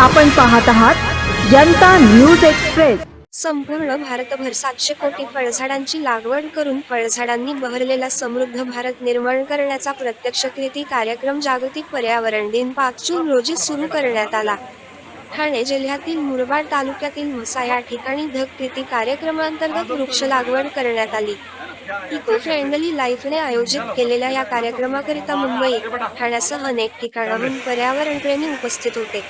आपण पाहत आहात जनता न्यूज एक्सप्रेस. संपूर्ण भारतभर सातशे कोटी फळझाडांची लागवड करून फळझाडांनी बहरलेला समृद्ध भारत निर्माण करण्याचा प्रत्यक्ष कृती कार्यक्रम जागतिक पर्यावरण दिन पाच जून रोजी सुरू करण्यात आला. ठाणे जिल्ह्यातील मुरबाड तालुक्यातील म्हसा या ठिकाणी धग कृती कार्यक्रमांतर्गत वृक्ष लागवड करण्यात आली. इको फ्रेंडली लाईफने आयोजित केलेल्या या कार्यक्रमाकरिता मुंबई ठाण्यासह अनेक ठिकाणाहून पर्यावरणप्रेमी उपस्थित होते.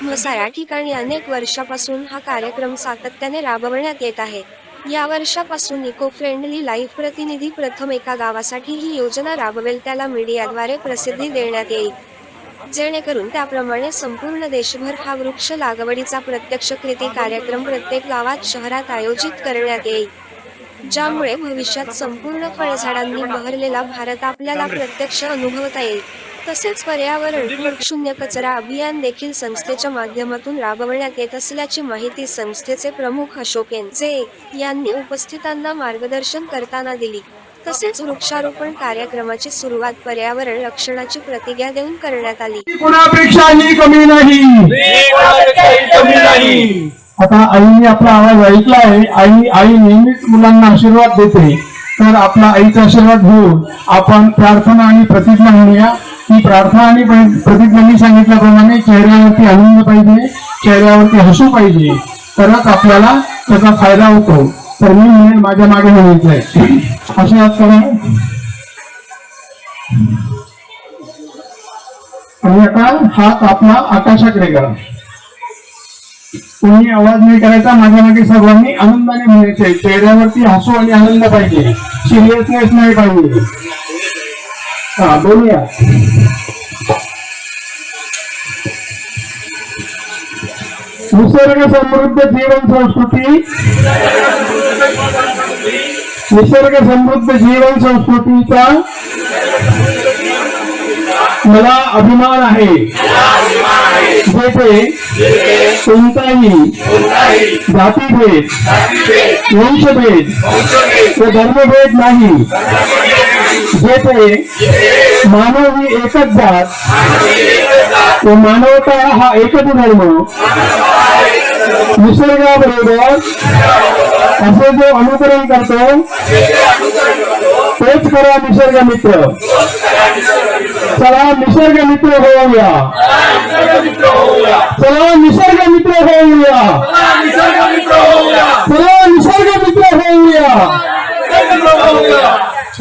म्हसा या ठिकाणी अनेक वर्षापासून हा कार्यक्रम सातत्याने राबवण्यात येत आहे. या वर्षापासून इको फ्रेंडली लाईफ प्रतिनिधी प्रथम एका गावासाठी ही योजना राबवेल त्याला मीडियाद्वारे प्रसिद्धी देण्यात येईल. जेणेकरून त्याप्रमाणे संपूर्ण देशभर हा वृक्ष लागवडीचा प्रत्यक्ष कृती कार्यक्रम प्रत्येक गावात शहरात आयोजित करण्यात येईल. ज्यामुळे भविष्यात संपूर्ण फळझाडांनी बहरलेला भारत आपल्याला प्रत्यक्ष अनुभवता येईल. तसेच पर्यावरण शून्य कचरा अभियान देखील संस्थेच्या माध्यमातून राबवण्यात येत असल्याची माहिती संस्थेचे प्रमुख अशोक जे. यांनी उपस्थितांना मार्गदर्शन करताना दिली. तसेच वृक्षारोपण कार्यक्रमाची सुरुवात पर्यावरण रक्षणाची प्रतिज्ञा देऊन करण्यात आली. कोणापेक्षाही कमी नाही. आता आईने आपला आवाज ऐकला आहे आई आई नेहमीच मुलांना आशीर्वाद देते. तर आपला आईचा आशीर्वाद घेऊन आपण प्रार्थना आणि प्रतिज्ञा म्हणूया. ही प्रार्थना आणि प्रतिज्ञांनी सांगितल्याप्रमाणे चेहऱ्यावरती आनंद पाहिजे चेहऱ्यावरती हसू पाहिजे तरच आपल्याला त्याचा फायदा होतो. तर मी म्हणेन माझ्या मागे म्हणायचंय आशीर्वाद करा आणि आता हात आपला आकाशाकडे करा कोणी आवाज नाही करायचा माझ्या मागे सर्वांनी आनंदाने म्हणायचे चेहऱ्यावरती हसू आणि आनंद पाहिजे सिरियसनेस नाही पाहिजे. हा बोलूया. निसर्ग समृद्ध जीवन संस्कृती. निसर्ग समृद्ध जीवन संस्कृतीचा मला अभिमान आहे. जेथे कोणताही जातीभेद वंशभेद व धर्मभेद नाही. जेथे मानव ही एकच जात. व मानवता हा एकच धर्म निसर्गाबरोबर असे जो अनुकरण करतो तोच खरा निसर्ग मित्र चला निसर्ग मित्र होऊया. चला निसर्ग मित्र होऊया. चला निसर्ग मित्र होऊया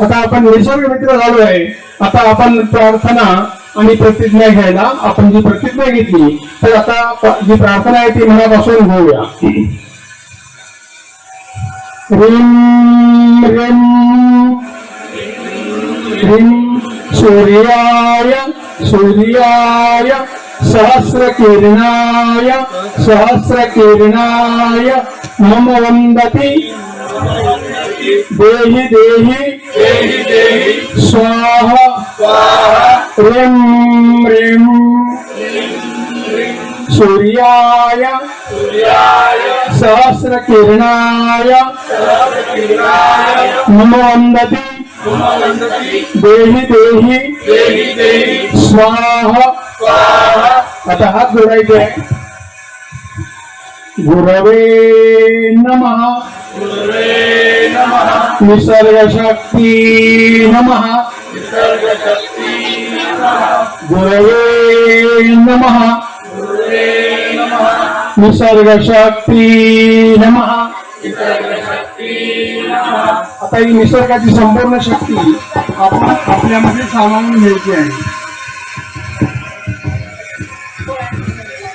आता आपण निसर्ग मित्र झालो आहे. आता आपण प्रार्थना आणि प्रतिज्ञा घ्यायला आपण जी प्रतिज्ञा घेतली तर आता जी प्रार्थना आहे ती मनापासून घेऊया. ह्रीं ह्रीं ह्रीं सूर्याय सूर्याय सहस्रकिरणाय सहस्रकिरणाय मम वन्दति। देहि देहि। स्वाहा ह्रीं ह्रीं सूर्याय सहस्रकिरणाय मम वन्दति देहि देहि स्वाहा आता हात जोडायचे आहे. गुरवे नमः। निसर्ग शक्ती नमः। गुरवे नमः। निसर्ग शक्ती नमः। आता ही निसर्गाची संपूर्ण शक्ती आपण आपल्यामध्ये सामावून घ्यायची आहे.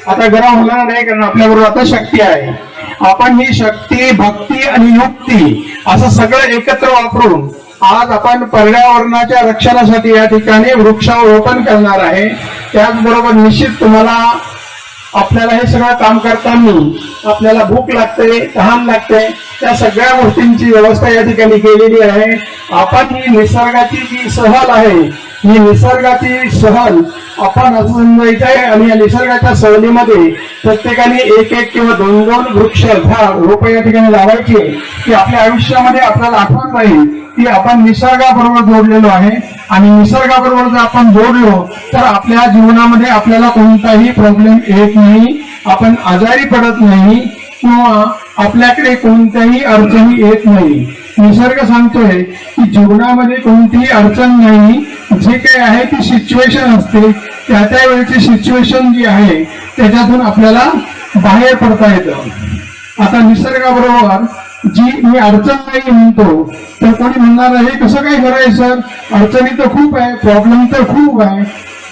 आता गरम होणार नाही कारण आपल्याबरोबर आता शक्ती आहे. आपण ही शक्ती भक्ती आणि युक्ती असं सगळं एकत्र वापरून आज आपण पर्यावरणाच्या रक्षणासाठी या ठिकाणी वृक्षारोपण करणार आहे. त्याचबरोबर निश्चित तुम्हाला आपल्याला हे सगळं काम करताना आपल्याला भूक लागते तहान लागते त्या सगळ्या गोष्टींची व्यवस्था या ठिकाणी केलेली आहे. आपण ही निसर्गाची जी सहल आहे ही निसर्गाची सहल आपण अजून जायचं आहे आणि या निसर्गाच्या सहलीमध्ये प्रत्येकाने एक एक किंवा दोन दोन वृक्ष झाड रोप या ठिकाणी लावायची की आपल्या आयुष्यामध्ये आपल्याला आठवण राहील की आपण निसर्गाबरोबर जोडलेलो आहे. आणि निसर्गाबरोबर जर आपण जोडलो तर आपल्या जीवनामध्ये आपल्याला कोणताही प्रॉब्लेम येत नाही. आपण आजारी पडत नाही किंवा आपल्याकडे कोणत्याही अडचणी येत नाही. निसर्ग सांगतोय की जीवनामध्ये कोणतीही अडचण नाही. जे काही आहे ती सिच्युएशन असते. त्या त्या वेळची सिच्युएशन जी आहे त्याच्यातून आपल्याला बाहेर पडता येतं. आता निसर्गाबरोबर जी मी अडचण नाही म्हणतो तर कोणी म्हणणार हे कसं काय करायचं सर अडचणी तर खूप आहे प्रॉब्लेम तर खूप आहे.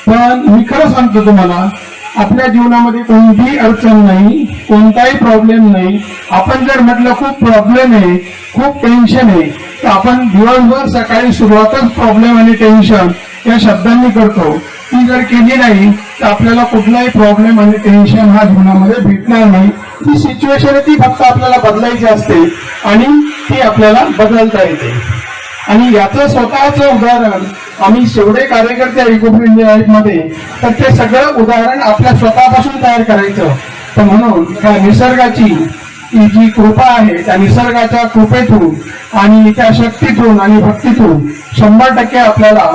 पण मी खरं सांगतो तुम्हाला आपल्या जीवनामध्ये कोणतीही अडचण नाही कोणताही प्रॉब्लेम नाही. आपण जर म्हटलं खूप प्रॉब्लेम आहे खूप टेन्शन आहे तर आपण दिवसभर सकाळी सुरुवातच प्रॉब्लेम आणि टेन्शन या शब्दांनी करतो. ती जर केली नाही तर आपल्याला कुठलाही प्रॉब्लेम आणि टेन्शन हा जीवनामध्ये भेटणार नाही. ती सिच्युएशन ती फक्त आपल्याला बदलायची असते आणि ती आपल्याला बदलता येते. आणि याचं स्वतःचं उदाहरण आम्ही शेवडे कार्यकर्ते आहे इको फ्रेंडली लाईफमध्ये तर ते सगळं उदाहरण आपल्या स्वतःपासून तयार करायचं. तर म्हणून त्या निसर्गाची जी कृपा आहे त्या निसर्गाच्या कृपेतून आणि त्या शक्तीतून आणि भक्तीतून शंभर टक्के आपल्याला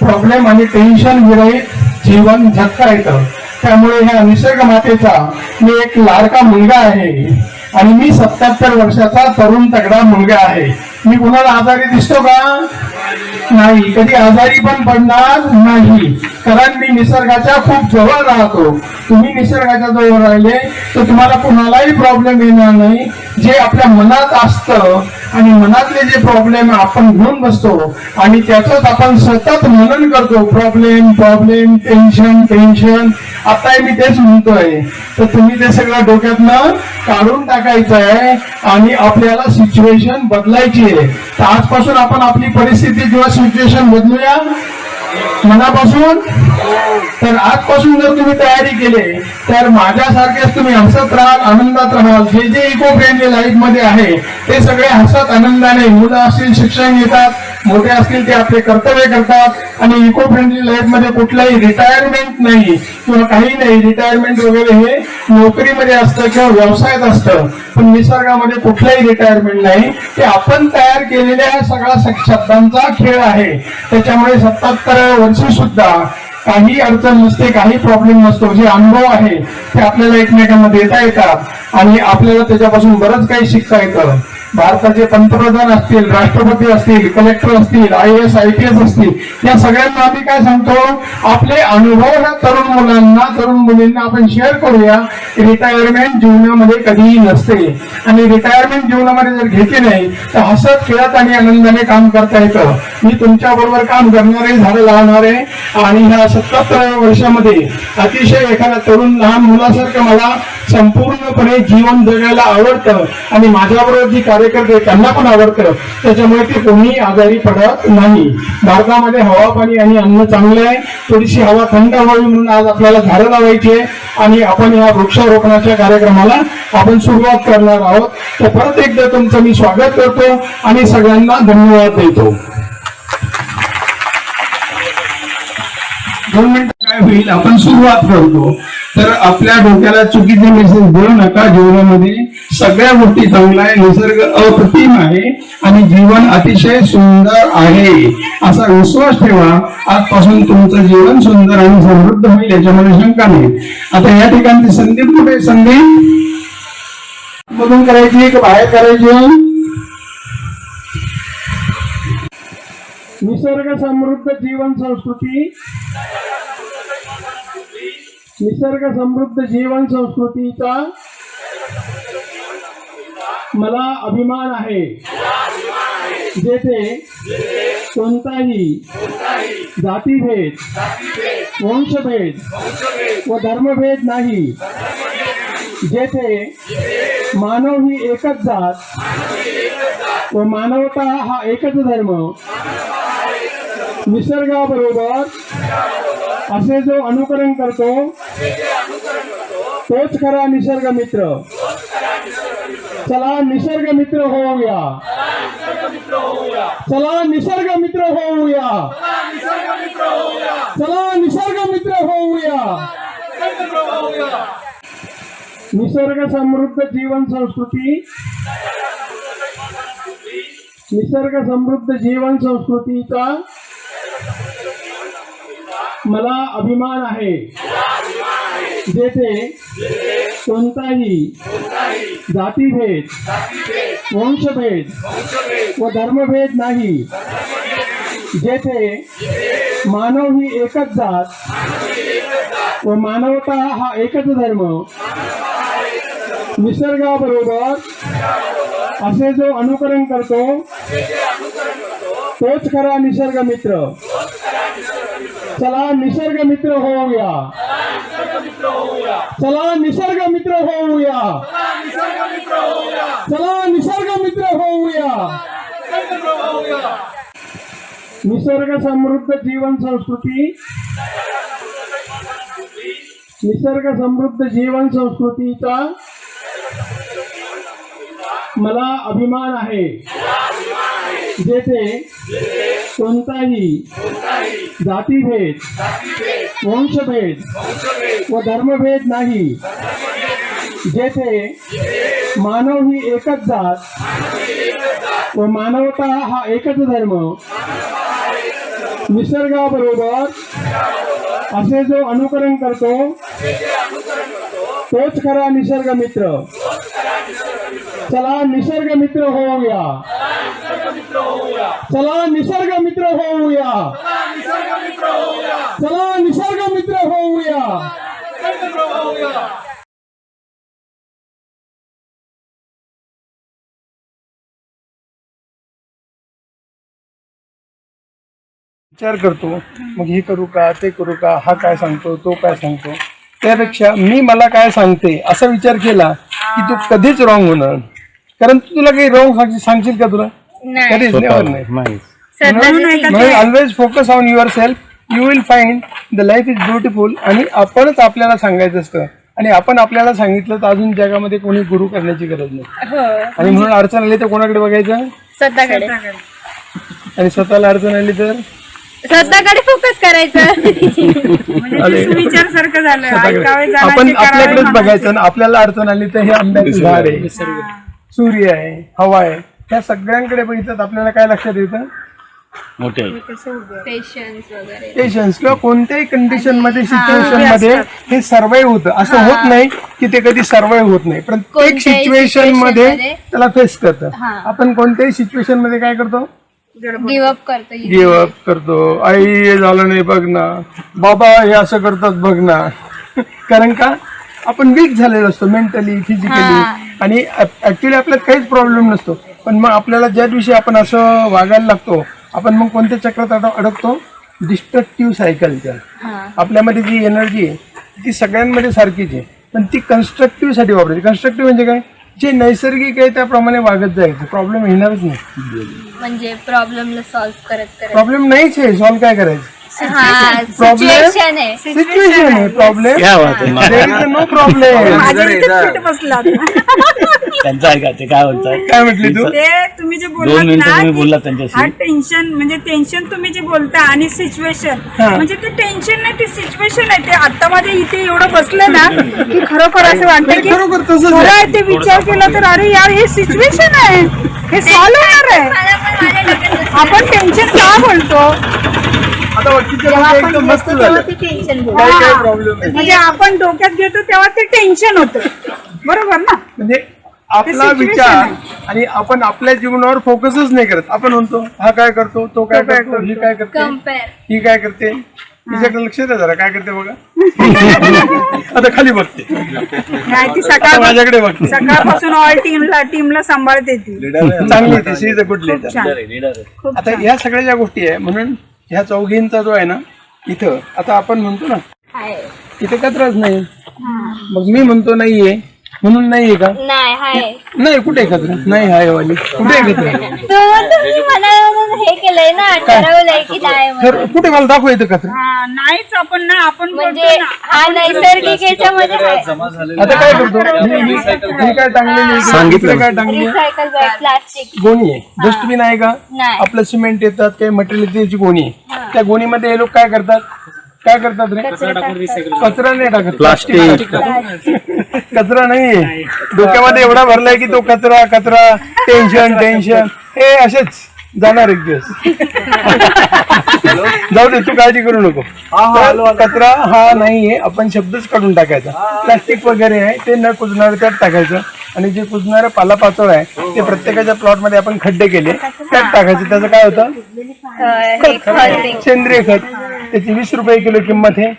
प्रॉब्लेम आणि टेन्शन विरहित जीवन जगता येतं त्यामुळे ह्या निसर्ग मातेचा मी एक लाडका मुलगा आहे. आणि मी सत्याहत्तर वर्षाचा तरुण तगडा मुलगा आहे. मी कुणाला आजारी दिसतो का? नाही कधी आजारी पण पडणार नाही. कारण मी निसर्गाच्या खूप जवळ राहतो. तुम्ही निसर्गाच्या जवळ राहिले तर तुम्हाला कुणालाही प्रॉब्लेम येणार नाही. जे आपल्या मनात असतं आणि मनातले जे प्रॉब्लेम आपण घेऊन बसतो आणि त्याच आपण सतत मनन करतो. प्रॉब्लेम प्रॉब्लेम टेन्शन टेन्शन आता मी तेच म्हणतोय. तर तुम्ही ते सगळं डोक्यातनं काढून टाकायचं आहे आणि आपल्याला सिच्युएशन बदलायची आहे. तर आजपासून आपण आपली परिस्थिती किंवा सिच्युएशन बदलूया? मनापासून? तर आजपासून जर तुम्ही तयारी केली तर माझ्यासारखेच तुम्ही हसत राहाल आनंदात राहाल. जे जे इको फ्रेंडली लाईफमध्ये आहे ते सगळे हसत आनंदाने मुलं असतील शिक्षण घेतात मोठे असतील ते आपले कर्तव्य करतात. आणि इको फ्रेंडली लाईफमध्ये कुठलाही रिटायरमेंट नाही किंवा काही नाही. रिटायरमेंट वगैरे हे नोकरीमध्ये असतं किंवा व्यवसायात असतं. पण निसर्गामध्ये कुठलाही रिटायरमेंट नाही. ते आपण तयार केलेल्या सगळ्या शब्दांचा खेळ आहे. त्याच्यामुळे सत्याहत्तर वर्षी सुद्धा काही अडचण नसते काही प्रॉब्लेम नसतो. जे अनुभव आहे ते आपल्याला एकमेकांना देता येतात. आणि आपल्याला त्याच्यापासून बरंच काही शिकता येतं. भारताचे पंतप्रधान असतील राष्ट्रपती असतील कलेक्टर असतील I S I P S असतील या सगळ्यांना आम्ही काय सांगतो? आपले अनुभव ह्या तरुण मुलांना तरुण मुलींना आपण शेअर करूया. रिटायरमेंट जीवनामध्ये कधीही नसते. आणि रिटायरमेंट जीवनामध्ये जर घेतली नाही तर हसत खेळत आणि आनंदाने काम करता येतं. मी तुमच्या बरोबर काम करणारे झाडं लावणारे आणि ह्या सत्याहत्तर वर्षामध्ये अतिशय एखादा तरुण लहान मुलासारखं मला संपूर्णपणे जीवन जगायला आवडतं आणि माझ्याबरोबर जी कार्यकर्ते त्यांना पण आवडतं. त्याच्यामुळे ते कोणी आजारी पडत नाही. भारतामध्ये हवा पाणी आणि अन्न चांगलं आहे. थोडीशी हवा थंड व्हावी म्हणून आज आपल्याला झाडं लावायची आहे. आणि आपण या वृक्षारोपणाच्या कार्यक्रमाला आपण सुरुवात करणार आहोत. तर परत एकदा तुमचं मी स्वागत करतो आणि सगळ्यांना धन्यवाद देतो. दोन मिनिटं काय होईल आपण सुरुवात करतो. तर आपल्या डोक्याला चुकीचे मेसेज देऊ नका. जीवनामध्ये सगळ्या गोष्टी चांगल्या आहे निसर्ग अप्रतिम आहे आणि जीवन अतिशय सुंदर आहे. असा विश्वास ठेवा. आजपासून तुमचं जीवन सुंदर आणि समृद्ध होईल याच्यामध्ये शंका नाही. आता या ठिकाणची संधी कुठे आहे? मधून करायची की? बाहेर करायची निसर्ग समृद्ध जीवन संस्कृती. निसर्ग समृद्ध जीवन संस्कृतीचा मला अभिमान आहे. जेथे कोणताही जातीभेद वंशभेद व धर्मभेद नाही. जेथे मानव ही एकच जात व मानवता हा एकच धर्म निसर्गाबरोबर असे जो अनुकरण करतो तोच खरा निसर्ग मित्र. चला निसर्ग मित्र होऊया. चला निसर्ग मित्र होऊया. चला निसर्ग मित्र होऊया. निसर्ग समृद्ध जीवन संस्कृती. निसर्ग समृद्ध जीवन संस्कृतीचा मला अभिमान आहे. जेथे कोणताही जातीभेद वंशभेद व धर्मभेद नाही जेथे मानव ही एकच जात व मानवता हा एकच धर्म निसर्गाबरोबर असे जो अनुकरण करतो तोच खरा निसर्ग मित्र चला निसर्ग मित्र होऊया. चला निसर्ग मित्र होऊया. चला निसर्ग मित्र होऊया. निसर्ग समृद्ध जीवन संस्कृती. निसर्ग समृद्ध जीवन संस्कृतीचा मला अभिमान आहे. जेथे कोणताही जातीभेद वंशभेद व धर्मभेद नाही. जेथे मानव ही एकच जात व मानवता हा एकच धर्म निसर्गाबरोबर असे जो अनुकरण करतो तोच खरा निसर्ग मित्र. चला निसर्ग मित्र होऊया. चला निसर्ग मित्र होऊया. चला निसर्ग मित्र होऊया. विचार करतो मग हे करू का ते करू का हा काय सांगतो तो काय सांगतो. त्यापेक्षा मी मला काय सांगते असा विचार केला की तू कधीच रॉंग होणार. कारण तू तुला काही रॉंग सांगशील का तुला? कधीच नाही. Always focus on your self you will find the life is beautiful आणि आपणच आपल्याला सांगायचं असतं. आणि आपण आपल्याला सांगितलं तर अजून जगामध्ये कोणी गुरु करण्याची गरज नाही. आणि म्हणून अडचण आली तर कोणाकडे बघायचं? स्वतःकडे. आणि स्वतःला अडचण आली तर? स्वतःकडे फोकस करायचं. ऐकावे आपण आपल्याकडेच. बघायचं आणि आपल्याला अडचण आली तर हे आंब्याचं झाड आहे. सूर्य आहे हवा आहे. त्या सगळ्यांकडे बघितलं तर आपल्याला काय लक्षात येतं? मोठे. पेशन्स वगैरे. पेशन्स किंवा कोणत्याही कंडिशनमध्ये सिच्युएशनमध्ये हे सर्वाईव्ह होतं. असं होत नाही की ते कधी सर्वाईव्ह होत नाही. प्रत्येक कोणत्याही सिच्युएशन situation मध्ये मध्ये त्याला फेस करतं. हा. आपण कोणत्याही सिच्युएशनमध्ये काय करतो? गिव्ह अप करतो. गिव्ह अप करतो. आई हे झालं नाही बघ ना. बाबा हे असं करतात बघ ना. कारण का? आपण वीक झालेलो असतो मेंटली फिजिकली आणि ऍक्च्युली आपल्यात काहीच प्रॉब्लेम नसतो. पण मग आपल्याला ज्या दिवशी आपण असं वागायला लागतो आपण मग कोणत्या चक्रात अड- अडकतो? डिस्ट्रक्टिव्ह सायकलच्या आपल्यामध्ये जी एनर्जी आहे ती सगळ्यांमध्ये सारखीच आहे. पण ती कन्स्ट्रक्टिव्हसाठी वापरायची. कन्स्ट्रक्टिव्ह म्हणजे काय? जे नैसर्गिक आहे त्याप्रमाणे वागत जायचं. प्रॉब्लेम येणारच नाही. म्हणजे प्रॉब्लेमला सॉल्व्ह करत करत. प्रॉब्लेम नाहीच आहे. सॉल्व्ह काय करायचं? हा Problem? सिच्युएशन आहे. सिच्युएशन आहे. प्रॉब्लेम क्या बात आहे नो प्रॉब्लेम माझ्या इथे फिट बसलात त्यांचं ऐका ते काय बोलतात? काय म्हटली तू? ते तुम्ही जे दोन बोललात मिनिटं ना तुम्ही की बोललात त्यांच्याशी. हा टेन्शन म्हणजे टेन्शन तुम्ही जे बोलता आणि सिच्युएशन हा. म्हणजे ते टेन्शन नाही ते सिच्युएशन आहे. ते आता माझ्या इथे एवढं बसलं ना की खरोखर असं वाटतं की खरोखर तसंच खरं आहे. आहे ते विचार केला तर अरे यार हे सिच्युएशन आहे. हे सॉल्व्ह होणार आहे. मला पण माझ्या डोक्यात बसलं. आपण टेन्शन का बोलतो? आता एकदम मस्त झालं. टेन्शन म्हणजे आपण डोक्यात घेतो तेव्हा ते टेन्शन होतं. बरोबर ना? म्हणजे आपला विचार आणि आपण आपल्या जीवनावर फोकसच नाही करत. आपण म्हणतो हा काय करतो तो काय करतो ही काय करते ही काय करते. तिच्याकडे लक्ष द्या जरा काय करते बघा. आता खाली बघते. नाही ती सकाळ माझ्याकडे बघते. सकाळपासून ऑल टीमला टीमला सांभाळते ती. चांगली ती शी इज अ गुड खूप आता ह्या सगळ्या ज्या गोष्टी आहे म्हणून ह्या चौघींचा जो आहे ना इथं आता आपण म्हणतो ना इथे कचराच नाही मग मी म्हणतो नाहीये म्हणून नाहीये का? नाही आहे नाही कुठे कचरा? नाही हाय वाली. कुठे आहे कचरा? तर तुम्ही मनावरून हे केलंय ना ठरवलंय की नाही म्हणून. तर कुठे मला दाखव इथं कचरा. हा, नाहीच आपण ना आपण म्हणजे बोलतो ना. हा नैसर्गिक याच्यामध्ये आहे आता काय करतो? ही काय टांगलेली सांगितलं काय टांगली आहे? रिसायकल बाय प्लास्टिक गोणी आहे. डस्टबिन आहे का? नाही. आपलं सिमेंट येतात काही मटेरियल त्याची गोणी आहे. त्या गोणीमध्ये हे लोक काय करतात? काय करतात रे? कचरा नाही टाकत. प्लास्टिक कचरा नाही. डोक्यामध्ये एवढा भरलाय की तो कचरा कचरा टेन्शन टेन्शन हे असेच जाणार एक दिवस. जाऊ दे तू काळजी करू नको. कचरा हा नाहीये आपण शब्दच काढून टाकायचा. प्लास्टिक वगैरे आहे ते न कुजणार त्यात टाकायचं. आणि जे कुजणारं पालापाचोळ आहे ते प्रत्येकाच्या प्लॉटमध्ये आपण खड्डे केले त्यात टाकायचे. त्याचं काय होतं? सेंद्रिय खत. त्याची वीस रुपये किलो किंमत आहे.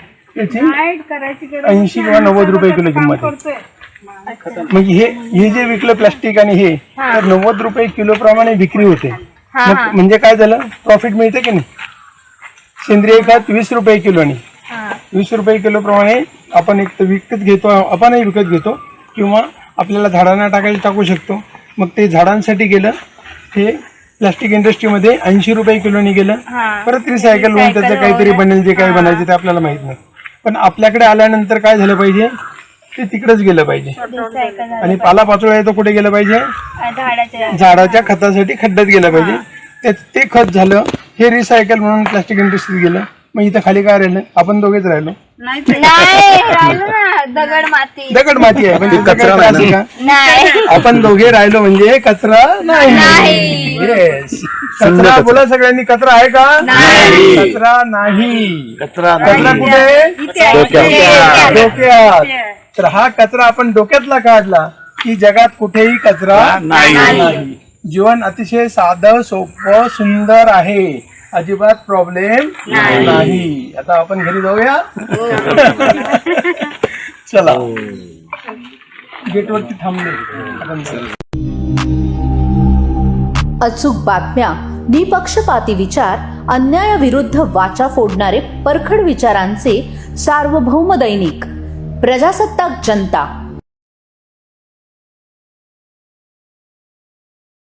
ऐंशी किंवा नव्वद रुपये किलो किंमत आहे म्हणजे हे हे जे विकलं प्लास्टिक आणि हे तर नव्वद रुपये किलो प्रमाणे विक्री होते. मग म्हणजे काय झालं? प्रॉफिट मिळते की नाही? सेंद्रिय खत वीस रुपये किलोनी वीस रुपये किलो प्रमाणे आपण एक तर विकत घेतो आपणही विकत घेतो किंवा आपल्याला झाडांना टाकायला टाकू शकतो. मग ते झाडांसाठी गेलं हे प्लास्टिक इंडस्ट्रीमध्ये ऐंशी रुपये किलोनी गेलं. परत रिसायकल होऊन त्याचं काहीतरी बनेल जे काही बनायचे ते आपल्याला माहीत नाही. पण आपल्याकडे आल्यानंतर काय झालं पाहिजे? ते तिकडेच गेलं पाहिजे. आणि पालापाचोळा आहे तो कुठे गेलं पाहिजे? झाडाच्या खतासाठी खड्ड्यात गेलं पाहिजे. ते- ते खत झालं हे रिसायकल म्हणून प्लास्टिक इंडस्ट्रीत गेलं. मग इथं खाली काय राहिलं? आपण दोघेच राहिलो. नाही राहिलं ना दगड माती. दगड माती आहे म्हणजे कचरा नाही का? नाही. आपण दोघे राहिलो म्हणजे कचरा नाही. नाही. Yes. कचरा बोला सगळ्यांनी कचरा आहे का? कचरा नाही. कचरा कचरा कुठे? आहे? डोक्यात. डोक्यात. तर हा कचरा आपण डोक्यातला काढला की जगात कुठेही कचरा नाही. जीवन अतिशय साधं सोपं सुंदर आहे. अजिबात प्रॉब्लेम नाही. आता आपण घरी जाऊया. चला. गेटवरती थांबले. अचूक बातम्या निपक्षपाती विचार अन्यायाविरुद्ध वाचा फोडणारे परखड विचारांचे सार्वभौम दैनिक प्रजासत्ताक जनता.